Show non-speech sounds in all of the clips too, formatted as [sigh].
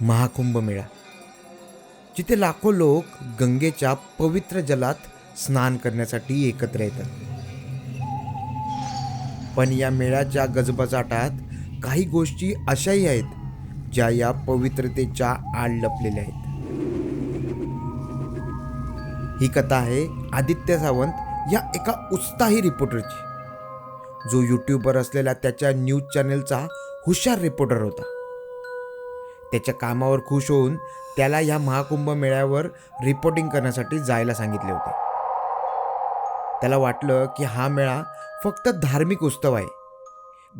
महाकुंभ मेळा. जिथे लाखो लोक गंगेच्या पवित्र जलात स्नान करण्यासाठी एकत्र येतात. पण या मेळ्याच्या गजबजाटात काही गोष्टी अशाही आहेत ज्या या पवित्रतेच्या आड लपलेल्या आहेत. ही कथा आहे आदित्य सावंत या एका उत्साही रिपोर्टरची जो यूट्यूबवर असलेल्या त्याच्या न्यूज चॅनेलचा हुशार रिपोर्टर होता. त्याच्या कामावर खुश होऊन त्याला ह्या महाकुंभ मेळ्यावर रिपोर्टिंग करण्यासाठी जायला सांगितले होते. त्याला वाटलं की हा मेळा फक्त धार्मिक उत्सव आहे.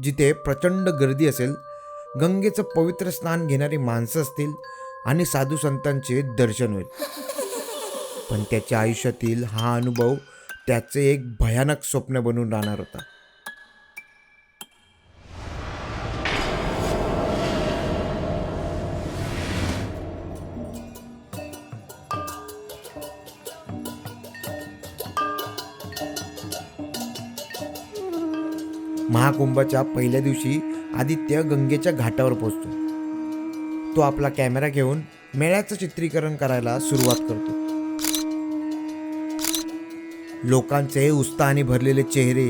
जिथे प्रचंड गर्दी असेल गंगेचं पवित्र स्नान घेणारी माणसं असतील आणि साधू संतांचे दर्शन होईल. पण त्याच्या आयुष्यातील हा अनुभव त्याचे एक भयानक स्वप्न बनून राहणार होता. महाकुंभाच्या पहिल्या दिवशी आदित्य गंगेच्या घाटावर पोचतो तो आपला कॅमेरा घेऊन मेळ्याचं चित्रीकरण करायला सुरुवात करतो. लोकांचे उत्साहाने भरलेले चेहरे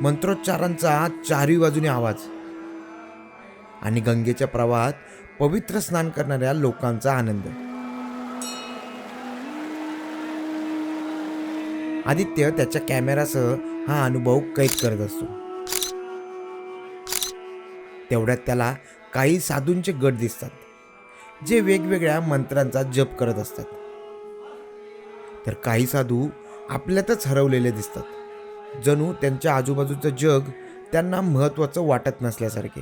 मंत्रोच्चारांचा चारही बाजूने आवाज आणि गंगेच्या प्रवाहात पवित्र स्नान करणाऱ्या लोकांचा आनंद. आदित्य त्याच्या कॅमेरासह हा अनुभव कैद करत असतो. तेवढ्यात त्याला काही साधूंचे गट दिसतात जे वेगवेगळ्या मंत्रांचा जप करत असतात. तर काही साधू आपल्यातच हरवलेले दिसतात जणू त्यांच्या आजूबाजूचं जग त्यांना महत्त्वाचं वाटत नसल्यासारखे.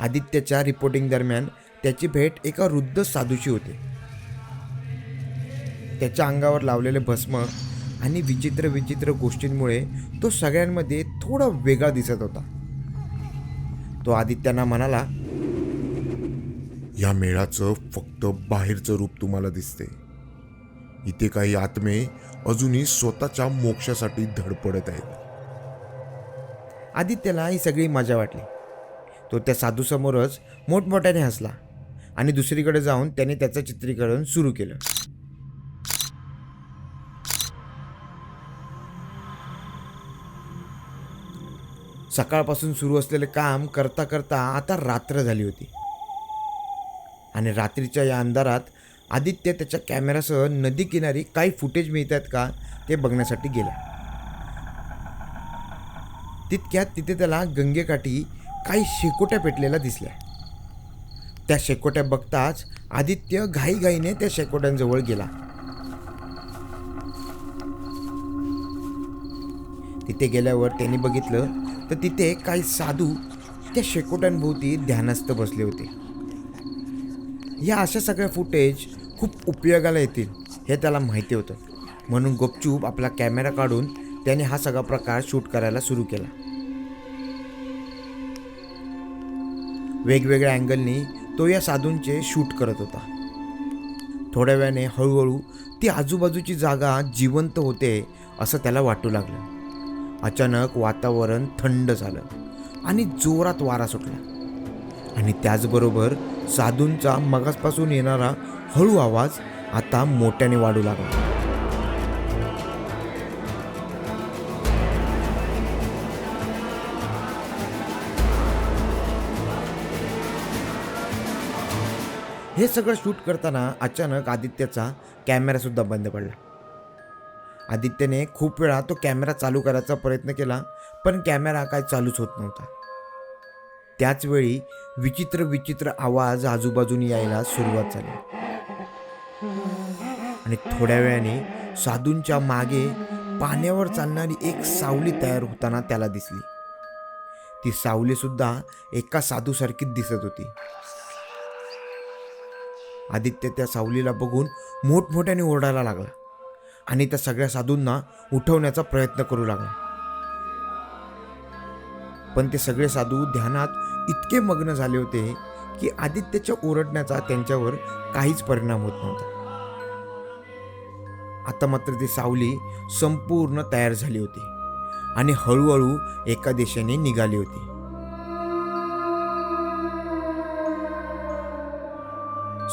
आदित्यच्या रिपोर्टिंग दरम्यान त्याची भेट एका वृद्ध साधूशी होते. त्याच्या अंगावर लावलेले भस्म आणि विचित्र विचित्र गोष्टींमुळे तो सगळ्यांमध्ये थोडा वेगळा दिसत होता. तो आदित्यांना म्हणाला या मेळाचं फक्त बाहेरचं रूप तुम्हाला दिसते. इथे काही आत्मे अजूनही स्वतःच्या मोक्षासाठी धडपडत आहेत. आदित्यला ही सगळी मजा वाटली. तो त्या साधूसमोरच मोठमोठ्याने हसला आणि दुसरीकडे जाऊन त्याने त्याचं चित्रीकरण सुरू केलं. सकाळपासून सुरू असलेले काम करता करता आता रात्र झाली होती. आणि रात्रीच्या या अंधारात आदित्य त्याच्या कॅमेरासह नदी किनारी काही फुटेज मिळतात का ते बघण्यासाठी गेला. तितक्यात तिथे त्याला गंगेकाठी काही शेकोट्या पेटलेल्या दिसल्या. त्या शेकोट्या बघताच आदित्य घाईघाईने त्या शेकोट्यांजवळ गेला. तिथे गेल्यावर त्यांनी बघितलं तर तिथे काही साधू त्या शेकोट्यांभोवती ध्यानस्थ बसले होते. या अशा सगळ्या फुटेज खूप उपयोगाला येतील हे त्याला माहिती होतं. म्हणून गुपचूप आपला कॅमेरा काढून त्याने हा सगळा प्रकार शूट करायला सुरू केला. वेगवेगळ्या अँगलनी तो या साधूंचे शूट करत होता. थोड्या वेळाने हळूहळू ती आजूबाजूची जागा जिवंत होते असं त्याला वाटू लागलं. अचानक वातावरण थंड झालं आणि जोरात वारा सुटला. आणि त्याचबरोबर साधूंचा मगासपासून येणारा हळू आवाज आता मोठ्याने वाढू लागला. हे सगळं शूट करताना अचानक आदित्यचा कॅमेरासुद्धा बंद पडला. आदित्यने खूप वेळा तो कॅमेरा चालू करायचा प्रयत्न केला पण कॅमेरा काय चालूच होत नव्हता. त्याचवेळी विचित्र विचित्र आवाज आजूबाजूने यायला सुरुवात झाली. आणि थोड्या वेळाने साधूंच्या मागे पाण्यावर चालणारी एक सावली तयार होताना त्याला दिसली. ती सावली सुद्धा एका साधूसारखीच दिसत होती. आदित्य त्या सावलीला बघून मोठमोठ्याने ओरडायला लागला. आणि त्या सगळ्या साधूंना उठवण्याचा प्रयत्न करू लागला. पण ते सगळे साधू ध्यानात इतके मग्न झाले होते की आदित्यच्या ओरडण्याचा त्यांच्यावर काहीच परिणाम होत नव्हता. आता मात्र ती सावली संपूर्ण तयार झाली होती आणि हळूहळू एका दिशेने निघाली होती.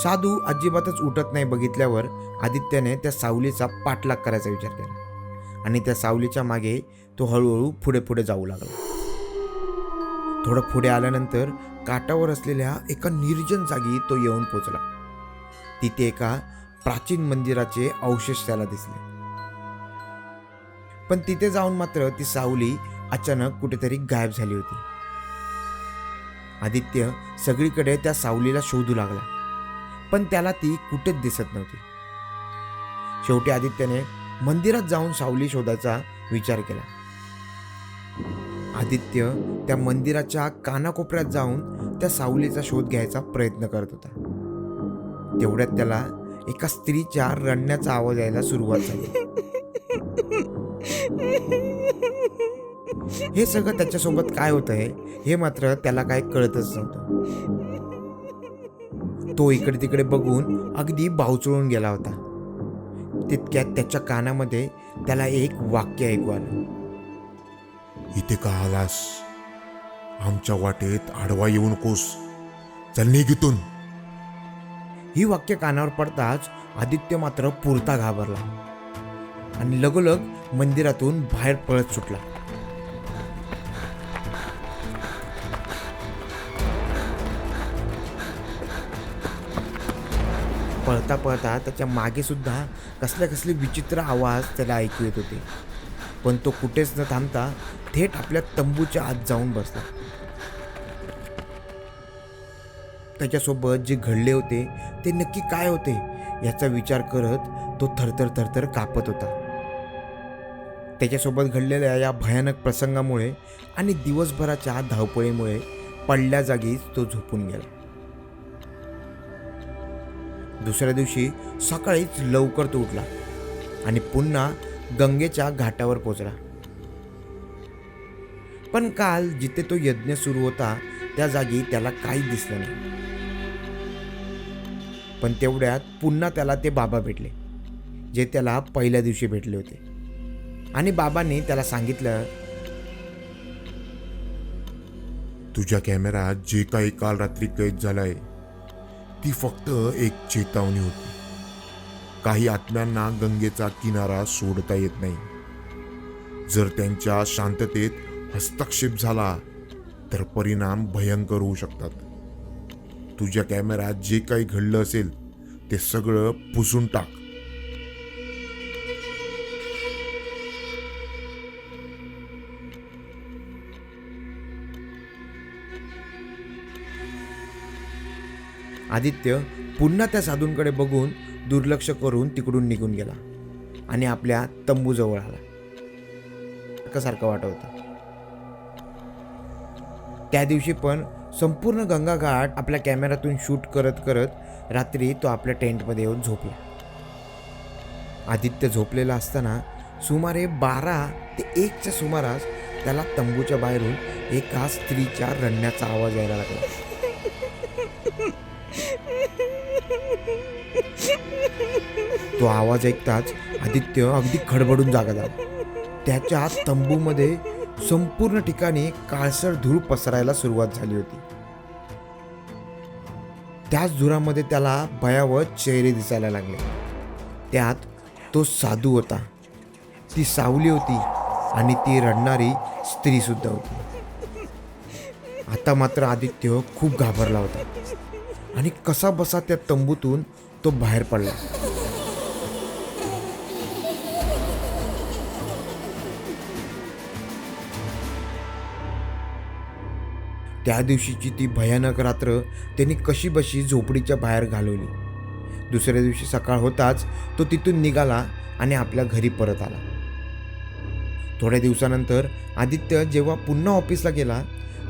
साधू अजिबातच उठत नाही बघितल्यावर आदित्यने त्या सावलीचा पाठलाग करायचा विचार केला. आणि त्या सावलीच्या मागे तो हळूहळू पुढे पुढे जाऊ लागला. थोडं पुढे आल्यानंतर काटावर असलेल्या एका निर्जन जागी तो येऊन पोचला. तिथे एका प्राचीन मंदिराचे अवशेष त्याला दिसले. पण तिथे जाऊन मात्र ती सावली अचानक कुठेतरी गायब झाली होती. आदित्य सगळीकडे त्या सावलीला शोधू लागला. पण त्याला ती कुठेच दिसत नव्हती. शेवटी आदित्यने मंदिरात जाऊन सावली शोधायचा विचार केला. आदित्य त्या मंदिराच्या कानाकोपऱ्यात जाऊन त्या सावलीचा शोध घ्यायचा प्रयत्न करत होता. तेवढ्यात त्याला एका स्त्रीच्या रडण्याचा आवाज यायला सुरुवात झाली. हे सगळं त्याच्यासोबत काय होत आहे हे मात्र त्याला काय कळतच नव्हतं. तो इकडे तिकडे बघून अगदी बावचळून गेला होता. तितक्यात त्याच्या कानामध्ये त्याला एक वाक्य ऐकू आलं. इथे का आलास? आमच्या वाटेत आडवा येऊ नकोस चल निघितून ही वाक्य कानावर पडताच आदित्य मात्र पुरता घाबरला आणि लगोलग मंदिरातून बाहेर पळत सुटला. पळता पळता त्याच्या मागेसुद्धा कसले कसले विचित्र आवाज त्याला ऐकू येत होते. पण तो कुठेच न थांबता थेट आपल्या तंबूच्या आत जाऊन बसला. त्याच्यासोबत जे घडले होते ते नक्की काय होते याचा विचार करत तो थरथर थरथर कापत होता. त्याच्यासोबत घडलेल्या या भयानक प्रसंगामुळे आणि दिवसभराच्या धावपळीमुळे पडल्या जागीच तो झोपून गेला. दुसऱ्या दिवशी सकाळीच लवकर तो उठला आणि पुन्हा गंगेच्या घाटावर पोचला पण काल जिथे तो यज्ञ सुरू होता त्या जागी त्याला काही दिसलं नाही. पण तेवढ्यात पुन्हा त्याला ते बाबा भेटले जे त्याला पहिल्या दिवशी भेटले होते. आणि बाबांनी त्याला सांगितलं तुझ्या कॅमेरात जे काही काल रात्री कैद झालंय ती फक्त एक चेतावणी होती. काही आत्म्यांना गंगेचा किनारा सोडता येत नाही. जर त्यांच्या शांततेत हस्तक्षेप झाला तर परिणाम भयंकर होऊ शकतात. तुझ्या कॅमेऱ्यात जे काही घडलं असेल ते सगळं पुसून टाक. आदित्य पुन्हा त्या साधूंकडे बघून दुर्लक्ष करून तिकडून निघून गेला आणि आपल्या तंबूजवळ आला. सारखं वाटत होतं. त्या दिवशी पण संपूर्ण गंगाघाट आपल्या कॅमेऱ्यातून शूट करत करत रात्री तो आपल्या टेंटमध्ये येऊन झोपला. आदित्य झोपलेला असताना सुमारे बारा ते एकच्या सुमारास त्याला तंबूच्या बाहेरून एका स्त्रीच्या रडण्याचा आवाज यायला लागला. तो आवाज ऐकताच आदित्य अगदी खडबडून जागा झाला त्याच्या तंबूमध्ये संपूर्ण ठिकाणी काळसर धूळ पसरायला सुरुवात झाली होती. त्याच धुरामध्ये त्याला भयावह चेहरे दिसायला लागले. त्यात तो साधू होता. ती सावली होती आणि ती रडणारी स्त्री सुद्धा होती. आता मात्र आदित्य खूप घाबरला होता. आणि कसा बसा त्या तंबूतून तो बाहेर पडला. त्या दिवशीची ती भयानक रात्र त्यांनी कशी बशी झोपडीच्या बाहेर घालवली. दुसऱ्या दिवशी सकाळ होताच तो तिथून निघाला आणि आपल्या घरी परत आला. थोड्या दिवसानंतर आदित्य जेव्हा पुन्हा ऑफिसला गेला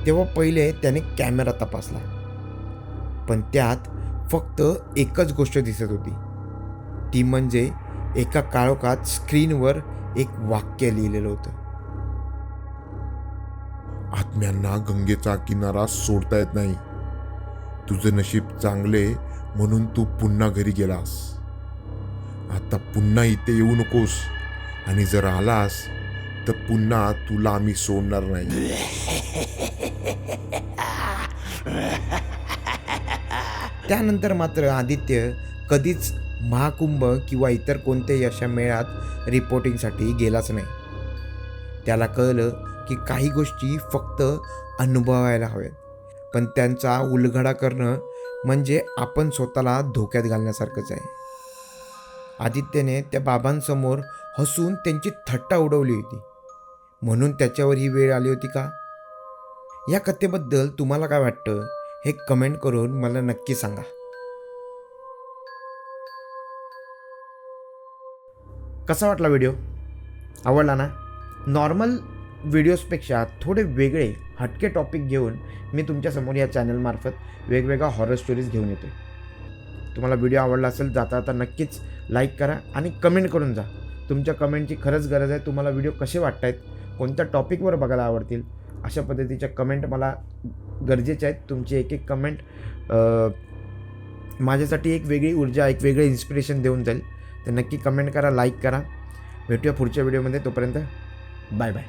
तेव्हा पहिले त्याने कॅमेरा तपासला. पण त्यात फक्त एकच गोष्ट दिसत होती. ती म्हणजे एका काळोखात स्क्रीनवर एक वाक्य लिहिलेलं होतं. आत्म्यांना गंगेचा किनारा सोडता येत नाही. तुझं नशीब चांगले म्हणून तू पुन्हा घरी गेलास. आता पुन्हा इथे येऊ नकोस आणि जर आलास तर पुन्हा तुला आम्ही सोडणार नाही. [laughs] त्यानंतर मात्र आदित्य कधीच महाकुंभ किंवा इतर कोणत्याही अशा मेळ्यात रिपोर्टिंगसाठी गेलाच नाही. त्याला कळलं की काही गोष्टी फक्त अनुभवायला हव्यात. पण त्यांचा उलगडा करणं म्हणजे आपण स्वतःला धोक्यात घालण्यासारखंच आहे. आदित्यने त्या बाबांसमोर हसून त्यांची थट्टा उडवली होती. म्हणून त्याच्यावर ही वेळ आली होती का? या कथेबद्दल तुम्हाला काय वाटतं? हे कमेंट करून मला नक्की सांगा. कसा वाटला व्हिडिओ? आवडला ना? नॉर्मल व्हिडिओजपेक्षा थोडे वेगळे हटके टॉपिक घेऊन मी तुमच्यासमोर या चॅनलमार्फत वेगवेगळ्या हॉरर स्टोरीज घेऊन येतो. तुम्हाला व्हिडिओ आवडला असेल जाता जाता नक्कीच लाईक करा आणि कमेंट करून जा. तुमच्या कमेंटची खरंच गरज आहे तुम्हाला व्हिडिओ कसे वाटत आहेत कोणत्या टॉपिकवर बघायला आवडतील अशा पद्धतीच्या कमेंट मला गरजेचे आहेत. तुमची एक एक कमेंट माझ्यासाठी एक वेगळी ऊर्जा एक वेगळे इन्स्पिरेशन देऊन जाईल. तर नक्की कमेंट करा लाईक करा. भेटूया पुढच्या व्हिडिओमध्ये तोपर्यंत बाय बाय